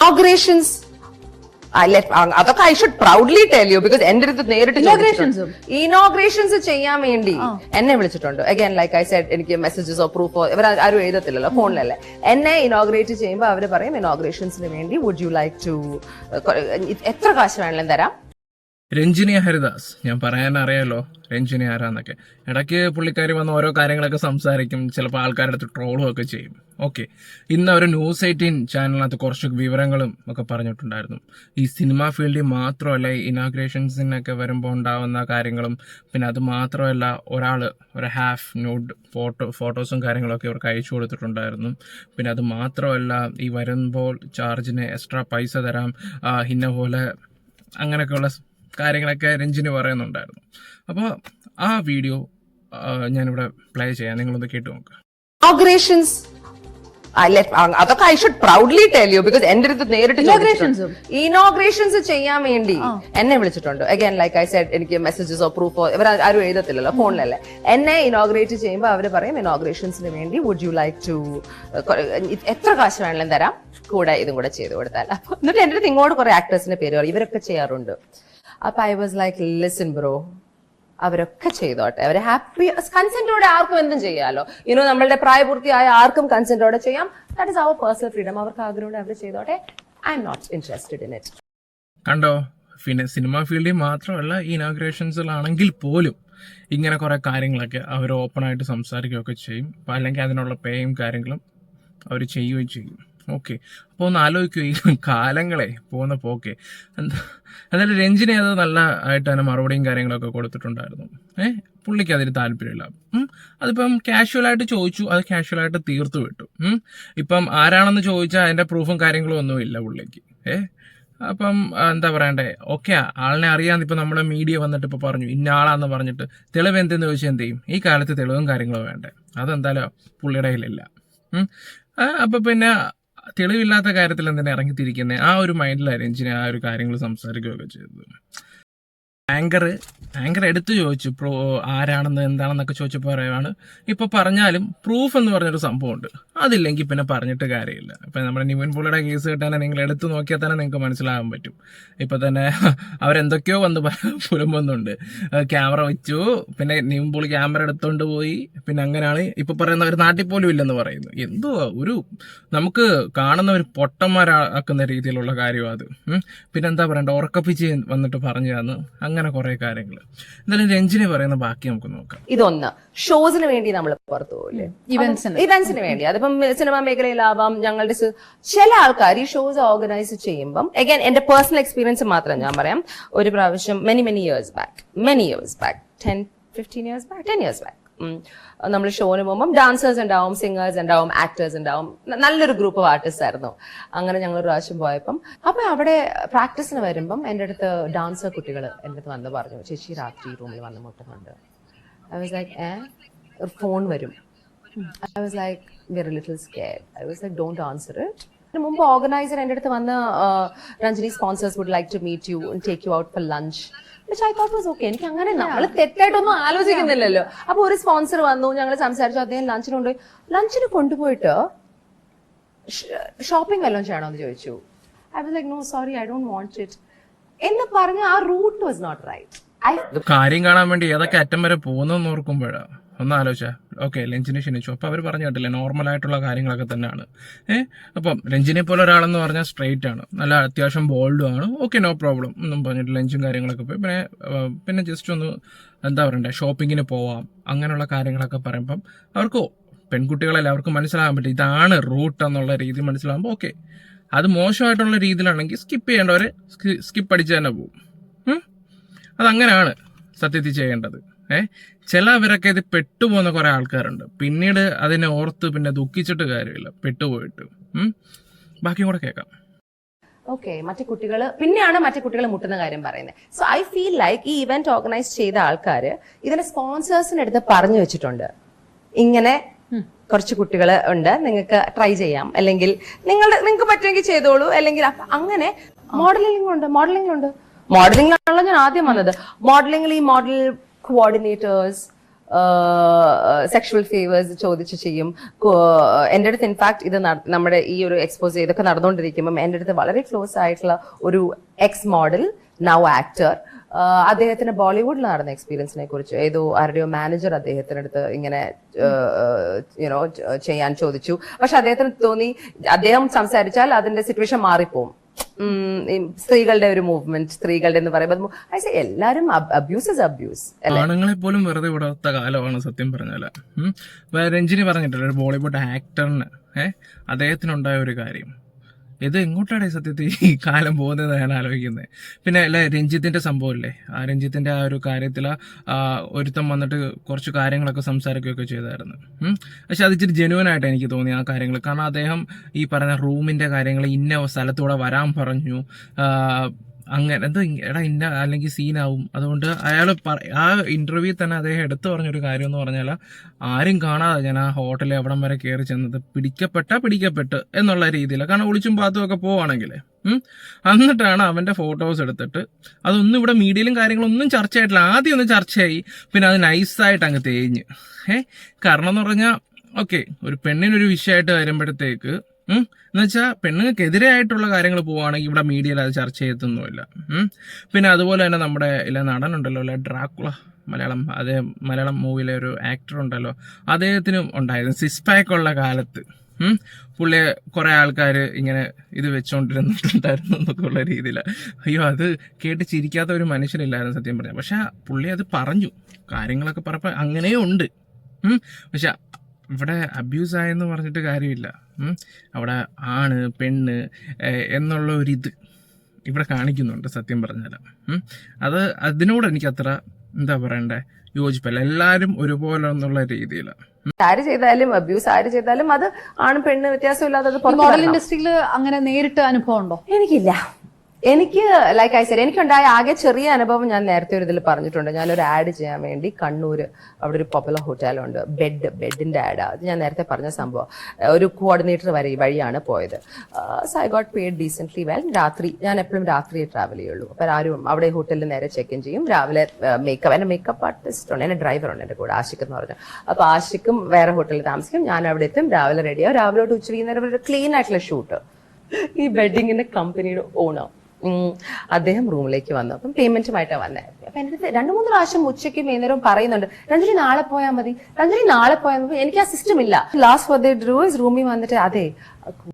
Inaugurations അതൊക്കെ I should proudly tell you because എന്റെ അടുത്ത് നേരിട്ട്? ഇനോഗ്രേഷൻസ് ചെയ്യാൻ വേണ്ടി എന്നെ വിളിച്ചിട്ടുണ്ട്. അഗൈൻ ലൈക്ക് ഐ സെഡ് എനിക്ക് മെസ്സേജസോ പ്രൂഫോ ഇവർ ആരും എഴുതത്തില്ലല്ലോ ഫോണിലല്ലേ എന്നെ ഇനോഗ്രേറ്റ് ചെയ്യുമ്പോൾ അവർ പറയും ഇനോഗ്രേഷൻസിന് വേണ്ടി വുഡ് യു ലൈക്ക് ടു എത്ര കാശ് വേണമെങ്കിലും തരാം? രഞ്ജിനി ഹരിദാസ്. ഞാൻ പറയാൻ അറിയാലോ രഞ്ജിനി ആരാന്നൊക്കെ. ഇടയ്ക്ക് പുള്ളിക്കാരി വന്ന് ഓരോ കാര്യങ്ങളൊക്കെ സംസാരിക്കും ചിലപ്പോൾ ആൾക്കാരുടെ അടുത്ത് ട്രോളും ഒക്കെ ചെയ്യും. ഓക്കെ ഇന്ന് അവർ ന്യൂസ് എയ്റ്റീൻ ചാനലിനകത്ത് കുറച്ച് വിവരങ്ങളും ഒക്കെ പറഞ്ഞിട്ടുണ്ടായിരുന്നു. ഈ സിനിമ ഫീൽഡിൽ മാത്രമല്ല ഈ ഇനാഗ്രേഷൻസിനൊക്കെ വരുമ്പോൾ ഉണ്ടാവുന്ന കാര്യങ്ങളും പിന്നെ അത് മാത്രമല്ല ഒരാൾ ഒരു ഹാഫ് ന്യൂഡ് ഫോട്ടോ ഫോട്ടോസും കാര്യങ്ങളൊക്കെ ഇവർക്ക് അയച്ചു കൊടുത്തിട്ടുണ്ടായിരുന്നു. പിന്നെ അത് മാത്രമല്ല ഈ വരുമ്പോൾ ചാർജിന് എക്സ്ട്രാ പൈസ തരാം ഇന്ന പോലെ അങ്ങനെയൊക്കെയുള്ള കാര്യങ്ങളൊക്കെ രഞ്ജിന് പറയുന്നുണ്ടായിരുന്നു. അപ്പോൾ ആ വീഡിയോ ഞാനിവിടെ പ്ലേ ചെയ്യാം. നിങ്ങളൊന്ന് കേട്ട് നോക്കുക അതൊക്കെ I should proudly tell you because എന്റെ അടുത്ത് നേരിട്ട്? ഇനോഗ്രേഷൻസ് ചെയ്യാൻ വേണ്ടി എന്നെ വിളിച്ചിട്ടുണ്ട്. അഗൈൻ ലൈക്ക് ഐ സെഡ് എനിക്ക് മെസ്സേജസോ പ്രൂഫോ ഇവർ ആരും എഴുതത്തില്ലല്ലോ ഫോണിലല്ലേ. എന്നെ ഇനോഗ്രേറ്റ് ചെയ്യുമ്പോൾ അവർ പറയും ഇനോഗ്രേഷൻസിന് വേണ്ടി വുഡ് യു ലൈക്ക് ടു എത്ര കാശ് വേണമെങ്കിലും തരാം. കൂടെ ഇതും കൂടെ ചെയ്തു കൊടുത്താൽ. അപ്പൊ എന്നിട്ട് എന്റെ അടുത്ത് ഇങ്ങോട്ട് കുറെ ആക്ടേഴ്സിന്റെ പേര് പറയും. ഇവരൊക്കെ ചെയ്യാറുണ്ട്. അപ്പൊ I was like listen bro അവരൊക്കെ ചെയ്തോട്ടെ. അവരെ ഹാപ്പി കൺസെന്റോടെ ആർക്കും എന്തും ചെയ്യാലോ. ഇനോ നമ്മളുടെ പ്രായപൂർത്തിയായ ആർക്കും കൺസെന്റോടെ ചെയ്യാം. ദാറ്റ് ഇസ് അവർ പേഴ്സണൽ ഫ്രീഡം അവർക്ക് ആഗ്രഹമുണ്ട് അവർ ചെയ്തോട്ടെ. I'm not interested in it കണ്ടോ? പിന്നെ സിനിമ ഫീൽഡിൽ മാത്രമല്ല ഇനാഗ്രേഷൻസിലാണെങ്കിൽ പോലും ഇങ്ങനെ കുറേ കാര്യങ്ങളൊക്കെ അവർ ഓപ്പണായിട്ട് സംസാരിക്കുകയൊക്കെ ചെയ്യും. അല്ലെങ്കിൽ അതിനുള്ള പേയും കാര്യങ്ങളും അവർ ചെയ്യുകയും ചെയ്യും. ഓക്കെ അപ്പോൾ ഒന്ന് ആലോചിക്കുക ഈ കാലങ്ങളെ പോകുന്ന പോക്കെ. എന്താ എന്തായാലും രഞ്ജിനെ അത് നല്ല ആയിട്ട് തന്നെ മറുപടിയും കാര്യങ്ങളൊക്കെ കൊടുത്തിട്ടുണ്ടായിരുന്നു. ഏഹ് പുള്ളിക്ക് അതിന് താല്പര്യമില്ല. അതിപ്പം കാഷ്വലായിട്ട് ചോദിച്ചു അത് കാഷ്വലായിട്ട് തീർത്തു വിട്ടു. ഇപ്പം ആരാണെന്ന് ചോദിച്ചാൽ അതിന്റെ പ്രൂഫും കാര്യങ്ങളും ഒന്നും ഇല്ല പുള്ളിക്ക്. ഏഹ് അപ്പം എന്താ പറയണ്ടേ? ഓക്കെ ആളിനെ അറിയാന്ന് ഇപ്പൊ നമ്മളെ മീഡിയ വന്നിട്ട് ഇപ്പൊ പറഞ്ഞു ഇന്ന ആളാന്ന് പറഞ്ഞിട്ട് തെളിവ് എന്തെന്ന് ചോദിച്ചാൽ എന്ത് ചെയ്യും? ഈ കാലത്ത് തെളിവും കാര്യങ്ങളും വേണ്ടേ? അതെന്തായാലും പുള്ളിയുടെ കയ്യിലില്ല. ഉം. അപ്പൊ പിന്നെ തെളിവില്ലാത്ത കാര്യത്തിൽ എന്തിനാ ഇറങ്ങിത്തിരിക്കുന്നത് ആ ഒരു മൈൻഡിലായിരുന്നു എഞ്ചിനെ ആ ഒരു കാര്യങ്ങൾ സംസാരിക്കുകയൊക്കെ ചെയ്തത്. ആങ്കർ ആങ്കർ എടുത്തു ചോദിച്ചു പ്രൂ ആരാണെന്ന് എന്താണെന്നൊക്കെ ചോദിച്ചപ്പോൾ പറയുവാണ്. ഇപ്പൊ പറഞ്ഞാലും പ്രൂഫ് എന്ന് പറഞ്ഞൊരു സംഭവമുണ്ട്. അതില്ലെങ്കിൽ പിന്നെ പറഞ്ഞിട്ട് കാര്യമില്ല. ഇപ്പൊ നമ്മുടെ നിവിൻ പുള്ളിയുടെ കേസ് കിട്ടാൻ നിങ്ങൾ എടുത്തു നോക്കിയാൽ തന്നെ നിങ്ങൾക്ക് മനസ്സിലാകാൻ പറ്റും. ഇപ്പൊ തന്നെ അവരെന്തൊക്കെയോ വന്ന് പുലമ്പൊന്നുണ്ട്. ക്യാമറ വെച്ചു. പിന്നെ നിവിൻ പുള്ളി ക്യാമറ എടുത്തുകൊണ്ട് പോയി. പിന്നെ അങ്ങനെയാണ് ഇപ്പൊ പറയുന്ന ഒരു നാട്ടിൽ പോലും ഇല്ലെന്ന് പറയുന്നു എന്തോ ഒരു നമുക്ക് കാണുന്ന ഒരു പൊട്ടന്മാരാക്കുന്ന രീതിയിലുള്ള കാര്യമാണ് അത്. പിന്നെന്താ പറയണ്ട? ഉറക്കപ്പിച്ച് വന്നിട്ട് പറഞ്ഞു തന്നു അങ്ങനെ കുറെ കാര്യങ്ങൾ എന്തായാലും രഞ്ജിനി പറയുന്ന ബാക്കി നമുക്ക് നോക്കാം. ഇതൊന്ന്. ഷോസിന് വേണ്ടി നമ്മൾ പുറത്തു പോകില്ലേ ഇവന്റ്സിന് ഇവന്റ്സിന് വേണ്ടി. അതിപ്പം സിനിമാ മേഖലയിലാവാം ഞങ്ങളുടെ ചില ആൾക്കാർ ഈ ഷോസ് ഓർഗനൈസ് ചെയ്യുമ്പം അഗൈൻ എന്റെ പേഴ്സണൽ എക്സ്പീരിയൻസ് മാത്രം ഞാൻ പറയാം. ഒരു പ്രാവശ്യം many many years back many years back ten fifteen years back ten years back നമ്മൾ ഷോന് പോകുമ്പോൾ ഡാൻസേഴ്സ് ഉണ്ടാവും സിംഗേഴ്സ് ഉണ്ടാവും ആക്ടേഴ്സ് ഉണ്ടാവും. നല്ലൊരു ഗ്രൂപ്പ് ഓഫ് ആർട്ടിസ്റ്റ് ആയിരുന്നു. അങ്ങനെ ഞങ്ങൾ ഒരു പ്രാവശ്യം പോയപ്പം അപ്പൊ അവിടെ പ്രാക്ടീസിന് വരുമ്പം എന്റെ അടുത്ത് ഡാൻസർ കുട്ടികൾ എന്റെ അടുത്ത് വന്ന് പറഞ്ഞു ചേച്ചി രാത്രി റൂമിൽ വന്ന് മുട്ടുന്നുണ്ട്. ഐ വാസ് ലൈക്ക് ഏ? ഫോൺ വരും. I was like very little scare I was like don't answer it അതിന് മുമ്പ് ഓർഗനൈസർ എന്റെ അടുത്ത് വന്ന് Ranjini sponsors would like to meet you take you out for lunch പക്ഷെ ഐ തോട്ട് വാസ് ഓക്കെ എനിക്ക് അങ്ങനെ നമ്മൾ തെറ്റായിട്ടൊന്നും ആലോചിക്കുന്നില്ലല്ലോ. അപ്പൊ ഒരു സ്പോൺസർ വന്നു ഞങ്ങൾ സംസാരിച്ചു അദ്ദേഹം ലഞ്ചിന് കൊണ്ടുപോയി. ലഞ്ചിന് കൊണ്ടുപോയിട്ട് ഷോപ്പിംഗ് വല്ലതും ചെയ്യണോ? എന്ന് ചോദിച്ചു. I was like no sorry I don't want it എന്ന് പറഞ്ഞ ആ റൂട്ട് വാസ് നോട്ട് റൈറ്റ് കാര്യം കാണാൻ വേണ്ടി ഏതൊക്കെ അറ്റം വരെ പോകുന്നെന്ന് ഓർക്കുമ്പോഴാ. ഒന്ന് ആലോചിച്ച ഓക്കെ ലഞ്ചിനെ ക്ഷണിച്ചു. അപ്പോൾ അവർ പറഞ്ഞു കേട്ടില്ലേ നോർമലായിട്ടുള്ള കാര്യങ്ങളൊക്കെ തന്നെയാണ്. ഏ അപ്പം രഞ്ജിനെ പോലെ ഒരാളെന്ന് പറഞ്ഞാൽ സ്ട്രെയിറ്റ് ആണ്. നല്ല അത്യാവശ്യം ബോൾഡും ആണ്. ഓക്കെ നോ പ്രോബ്ലം ഒന്നും പറഞ്ഞിട്ട് ലഞ്ചും കാര്യങ്ങളൊക്കെ പോയി. പിന്നെ പിന്നെ ജസ്റ്റ് ഒന്ന് എന്താ പറയണ്ടേ ഷോപ്പിങ്ങിന് പോവാം. അങ്ങനെയുള്ള കാര്യങ്ങളൊക്കെ പറയുമ്പം അവർക്ക് പെൺകുട്ടികളെല്ലാം അവർക്ക് മനസ്സിലാകാൻ പറ്റും ഇതാണ് റൂട്ട് എന്നുള്ള രീതി മനസ്സിലാകുമ്പോൾ ഓക്കെ. അത് മോശമായിട്ടുള്ള രീതിയിലാണെങ്കിൽ സ്കിപ്പ് ചെയ്യേണ്ടവർ സ്കിപ്പ് അടിച്ച് തന്നെ പോകും? അതങ്ങനെയാണ് സത്യത്തിൽ ചെയ്യേണ്ടത്. ഏ? ചിലവരൊക്കെ ഇത് പെട്ടുപോകുന്ന കുറെ ആൾക്കാരുണ്ട്. പിന്നീട് അതിനെ ഓർത്ത് പിന്നെ ദുഃഖിച്ചിട്ട് കാര്യമില്ല. പെട്ടുപോയിട്ട്. ബാക്കിയും കൂടെ കേൾക്കാം. ഓക്കെ മറ്റു കുട്ടികൾ പിന്നെയാണ് മറ്റു കുട്ടികൾ മുട്ടുന്ന കാര്യം പറയുന്നത്. സോ ഐ ഫീൽ ലൈക്ക് ഈ ഇവന്റ് ഓർഗനൈസ് ചെയ്ത ആൾക്കാർ ഇതിന്റെ സ്പോൺസേഴ്സിന് അടുത്ത് പറഞ്ഞു വെച്ചിട്ടുണ്ട്. ഇങ്ങനെ കുറച്ച് കുട്ടികൾ ഉണ്ട്. നിങ്ങൾക്ക് ട്രൈ ചെയ്യാം. അല്ലെങ്കിൽ നിങ്ങളുടെ നിങ്ങൾക്ക് പറ്റുമെങ്കിൽ ചെയ്തോളൂ. അല്ലെങ്കിൽ അങ്ങനെ മോഡലിംഗ് ഉണ്ട് മോഡലിംഗ് ഉണ്ട്. മോഡലിംഗിലാണല്ലോ ഞാൻ ആദ്യം വന്നത്. മോഡലിംഗിൽ ഈ മോഡൽ കോർഡിനേറ്റേഴ്സ് സെക്ഷൽ ഫേവേഴ്സ് ചോദിച്ച് ചെയ്യും. കോ- എന്റെ അടുത്ത് ഇൻഫാക്ട് ഇത് നമ്മുടെ ഈ ഒരു എക്സ്പോസ് ഇതൊക്കെ നടന്നുകൊണ്ടിരിക്കുമ്പം എന്റെ അടുത്ത് വളരെ ക്ലോസ് ആയിട്ടുള്ള ഒരു എക്സ് മോഡൽ നൗ ആക്ടർ അദ്ദേഹത്തിന് ബോളിവുഡിൽ നടന്ന എക്സ്പീരിയൻസിനെ കുറിച്ച് ഏതോ ആരുടെയോ മാനേജർ അദ്ദേഹത്തിന്റെ അടുത്ത് ഇങ്ങനെ യുനോ ചെയ്യാൻ ചോദിച്ചു. പക്ഷെ അദ്ദേഹത്തിന് തോന്നി അദ്ദേഹം സംസാരിച്ചാൽ അതിന്റെ സിറ്റുവേഷൻ മാറിപ്പോവും. സ്ത്രീകളുടെ ഒരു മൂവ്മെന്റ് സ്ത്രീകളുടെ എന്ന് പറയുമ്പോൾ എല്ലാരും അബ്യൂസ് അബ്യൂസ് ആണുങ്ങളെ പോലും വെറുതെ വിടാത്ത കാലമാണ് സത്യം പറഞ്ഞാൽ. രഞ്ജിനി പറഞ്ഞിട്ടില്ല ഒരു ബോളിവുഡ് ആക്ടറിന് ഏഹ് അദ്ദേഹത്തിനുണ്ടായ ഒരു കാര്യം. ഇത് എങ്ങോട്ടാണ് സത്യത്തിൽ ഈ കാലം പോകുന്നത് ഞാൻ ആലോചിക്കുന്നത്? പിന്നെ അല്ലെ രഞ്ജിത്തിന്റെ സംഭവം സംഭവമില്ലേ? ആ രഞ്ജിത്തിന്റെ ആ ഒരു കാര്യത്തിൽ ഒരുത്തം വന്നിട്ട് കുറച്ച് കാര്യങ്ങളൊക്കെ സംസാരിക്കുകയൊക്കെ ചെയ്തായിരുന്നു. പക്ഷെ അത് ഇച്ചിരി ജെനുവൻ ആയിട്ട് എനിക്ക് തോന്നി ആ കാര്യങ്ങൾ കാരണം അദ്ദേഹം ഈ പറഞ്ഞ റൂമിന്റെ കാര്യങ്ങൾ ഇന്ന സ്ഥലത്തൂടെ വരാൻ പറഞ്ഞു. അങ്ങനെ എന്തോ എടാ ഇന്ന അല്ലെങ്കിൽ സീനാവും അതുകൊണ്ട് അയാൾ ആ ഇന്റർവ്യൂ തന്നെ അദ്ദേഹം എടുത്തു പറഞ്ഞൊരു കാര്യം എന്ന് പറഞ്ഞാൽ ആരും കാണാതെ ഞാൻ ആ ഹോട്ടലിൽ എവിടം വരെ കയറി ചെന്നത് പിടിക്കപ്പെട്ട പിടിക്കപ്പെട്ട് എന്നുള്ള രീതിയിൽ കാരണം ഒളിച്ചും പാത്തും ഒക്കെ പോവാണെങ്കിൽ എന്നിട്ടാണ് അവന്റെ ഫോട്ടോസ് എടുത്തിട്ട് അതൊന്നും ഇവിടെ മീഡിയയിലും കാര്യങ്ങളൊന്നും ചർച്ചയായിട്ടില്ല. ആദ്യം ഒന്ന് ചർച്ചയായി. പിന്നെ അത് നൈസായിട്ട് അങ്ങ് തേഞ്ഞ്. ഏഹ് കാരണം എന്ന് പറഞ്ഞാൽ ഓക്കെ ഒരു പെണ്ണിനൊരു വിഷയമായിട്ട് വരുമ്പോഴത്തേക്ക് ഉം, എന്ന് വെച്ചാൽ പെണ്ണുങ്ങൾക്കെതിരെ ആയിട്ടുള്ള കാര്യങ്ങൾ പോവുകയാണെങ്കിൽ ഇവിടെ മീഡിയയിൽ അത് ചർച്ച ചെയ്യത്തൊന്നുമില്ല. പിന്നെ അതുപോലെ തന്നെ നമ്മുടെ ഇല്ല നടനുണ്ടല്ലോ അല്ലെ? ഡ്രാക്കുള മലയാളം അതേ മലയാളം മൂവിയിലെ ഒരു ആക്ടർ ഉണ്ടല്ലോ. അദ്ദേഹത്തിനും ഉണ്ടായിരുന്നു. സിക്സ് ഉള്ള കാലത്ത്. പുള്ളിയെ കുറെ ആൾക്കാർ ഇങ്ങനെ ഇത് വെച്ചുകൊണ്ടിരുന്നിട്ടുണ്ടായിരുന്നു എന്നൊക്കെ ഉള്ള രീതിയിൽ അയ്യോ അത് കേട്ട് ചിരിക്കാത്ത ഒരു മനുഷ്യനില്ലായിരുന്നു സത്യം പറഞ്ഞാൽ പക്ഷെ പുള്ളി അത് പറഞ്ഞു. കാര്യങ്ങളൊക്കെ പറഞ്ഞപ്പോൾ അങ്ങനെയും ഉണ്ട് പക്ഷെ ഇവിടെ അബ്യൂസ് ആയെന്ന് പറഞ്ഞിട്ട് കാര്യമില്ല. അവിടെ ആണ് പെണ്ണ് എന്നുള്ള ഒരിത് ഇവിടെ കാണിക്കുന്നുണ്ട് സത്യം പറഞ്ഞാൽ. അത് അതിനോട് എനിക്ക് അത്ര എന്താ പറയണ്ടേ യോജിപ്പല്ല. എല്ലാവരും ഒരുപോലെ എന്നുള്ള രീതിയിൽ ആര് ചെയ്താലും അബ്യൂസ് ആര് ചെയ്താലും അത് ആണ് പെണ്ണ് വ്യത്യാസമില്ലാതെ അത് മോഡൽ. ഇൻഡസ്ട്രിയിൽ അങ്ങനെ നേരിട്ട് അനുഭവം ഉണ്ടോ? എനിക്കില്ല. എനിക്ക് ലൈക്ക് ഐ സെഡ് എനിക്കുണ്ടായ ആകെ ചെറിയ അനുഭവം ഞാൻ നേരത്തെ ഒരു ഇതിൽ പറഞ്ഞിട്ടുണ്ട്. ഞാനൊരു ആഡ് ചെയ്യാൻ വേണ്ടി കണ്ണൂർ അവിടെ ഒരു പോപ്പുലർ ഹോട്ടലുണ്ട് ബെഡ് ബെഡിന്റെ ആഡ് അത് ഞാൻ നേരത്തെ പറഞ്ഞ സംഭവം. ഒരു കോർഡിനേറ്റർ വരെ വഴിയാണ് പോയത്. So I got paid decently well രാത്രി ഞാൻ എപ്പോഴും രാത്രി ട്രാവൽ ചെയ്യുള്ളൂ. അപ്പോൾ ആരും അവിടെ ഹോട്ടലിൽ നേരെ ചെക്ക് ഇൻ ചെയ്യും. രാവിലെ മേക്കപ്പ് എന്റെ മേക്കപ്പ് ആർട്ടിസ്റ്റ് ഉണ്ട്. എന്റെ ഡ്രൈവർ ഉണ്ട് എന്റെ കൂടെ ആഷിക് എന്ന് പറഞ്ഞു. അപ്പോൾ ആഷിക്കും വേറെ ഹോട്ടലിൽ താമസിക്കും. ഞാൻ അവിടെ എത്തും. രാവിലെ റെഡിയാവും രാവിലെ തൊട്ട് ഉച്ച വൈകുന്നേരം ഒരു ക്ലീൻ ആയിട്ടുള്ള ഷൂട്ട് ഈ വെഡിങ്ങിന്റെ കമ്പനിയുടെ ഓണർ അദ്ദേഹം റൂമിലേക്ക് വന്നു. അപ്പം പേയ്മെന്റുമായിട്ടാണ് വന്നത് അപ്പൊ എന്റെ അടുത്ത് രണ്ടു മൂന്ന് പ്രാവശ്യം ഉച്ചയ്ക്ക് വൈകുന്നേരം പറയുന്നുണ്ട് രഞ്ജലി നാളെ പോയാൽ മതി. രഞ്ജലി നാളെ പോയാൽ മതി. എനിക്ക് ആ സിസ്റ്റം ഇല്ല. ലാസ്റ്റ് ഫോർ ദ റൂമിൽ വന്നിട്ട് അതെ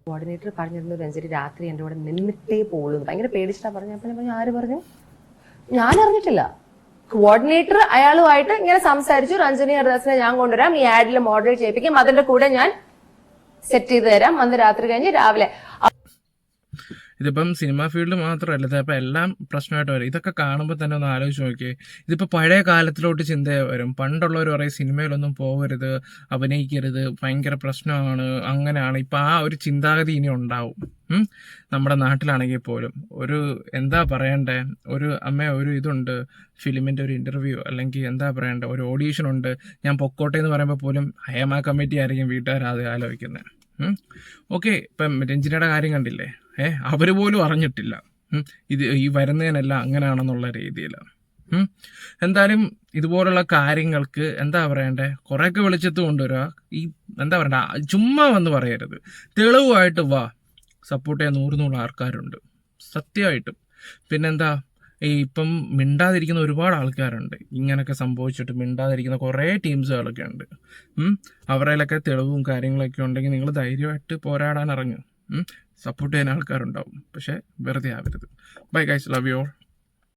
കോർഡിനേറ്റർ പറഞ്ഞിരുന്നു രഞ്ജലി രാത്രി എന്റെ കൂടെ നിന്നിട്ടേ പോകുന്നു ഭയങ്കര പേടിച്ചിട്ടാ പറഞ്ഞു. അപ്പൊ പറഞ്ഞു ആര് പറഞ്ഞു? ഞാൻ അറിഞ്ഞിട്ടില്ല. കോർഡിനേറ്റർ അയാളുമായിട്ട് ഇങ്ങനെ സംസാരിച്ചു. രഞ്ജനി ഹർദാസിനെ ഞാൻ കൊണ്ടുവരാം. ഈ ആഡിൽ മോഡൽ ചെയ്യിപ്പിക്കും. അതിന്റെ കൂടെ ഞാൻ സെറ്റ് ചെയ്ത് തരാം. അന്ന് രാത്രി കഴിഞ്ഞ് രാവിലെ. ഇതിപ്പം സിനിമ ഫീൽഡ് മാത്രമല്ല ഇതിപ്പോൾ എല്ലാം പ്രശ്നമായിട്ട് വരും. ഇതൊക്കെ കാണുമ്പോൾ തന്നെ ഒന്ന് ആലോചിച്ച് നോക്കിയേ. ഇതിപ്പോൾ പഴയ കാലത്തിലോട്ട് ചിന്ത വരും. പണ്ടുള്ളവർ പറയും സിനിമയിലൊന്നും പോകരുത് അഭിനയിക്കരുത് ഭയങ്കര പ്രശ്നമാണ്. അങ്ങനെയാണ് ഇപ്പം ആ ഒരു ചിന്താഗതി ഇനി ഉണ്ടാവും. നമ്മുടെ നാട്ടിലാണെങ്കിൽ പോലും. ഒരു എന്താ പറയണ്ടേ? ഒരു അമ്മ ഒരു ഇതുണ്ട്. ഫിലിമിന്റെ ഒരു ഇന്റർവ്യൂ അല്ലെങ്കിൽ എന്താ പറയണ്ടേ? ഒരു ഓഡീഷൻ ഉണ്ട്. ഞാൻ പൊക്കോട്ടെ എന്ന് പറയുമ്പോൾ പോലും ഹേമ കമ്മിറ്റി ആയിരിക്കും വീട്ടുകാർ ആലോചിക്കുന്നത് ഓക്കെ ഇപ്പം രഞ്ജിനിയുടെ കാര്യം കണ്ടില്ലേ? ഏഹ് അവർ പോലും അറിഞ്ഞിട്ടില്ല. ഇത് ഈ വരുന്നതിനെല്ലാം അങ്ങനെയാണെന്നുള്ള രീതിയിൽ എന്തായാലും ഇതുപോലുള്ള കാര്യങ്ങൾക്ക് എന്താ പറയണ്ടേ? കുറേയൊക്കെ വെളിച്ചത്ത് കൊണ്ടുവരിക ഈ എന്താ പറയണ്ട? ചുമ്മാ വന്ന് പറയരുത്. തെളിവായിട്ട് വാ. സപ്പോർട്ട് ചെയ്യാൻ നൂറ് നൂറ് ആൾക്കാരുണ്ട്. സത്യമായിട്ടും. പിന്നെന്താ? ഇപ്പം മിണ്ടാതിരിക്കുന്ന ഒരുപാട് ആൾക്കാരുണ്ട്. ഇങ്ങനൊക്കെ സംഭവിച്ചിട്ട് മിണ്ടാതിരിക്കുന്ന കുറേ ടീംസുകളൊക്കെ ഉണ്ട്. ഉം. അവരിലൊക്കെ തെളിവും കാര്യങ്ങളൊക്കെ ഉണ്ടെങ്കിൽ നിങ്ങൾ ധൈര്യമായിട്ട് പോരാടാൻ ഇറങ്ങും. സപ്പോർട്ട് ചെയ്യാൻ ആൾക്കാരുണ്ടാവും. പക്ഷേ വെറുതെ ആവരുത്. Bye guys love you all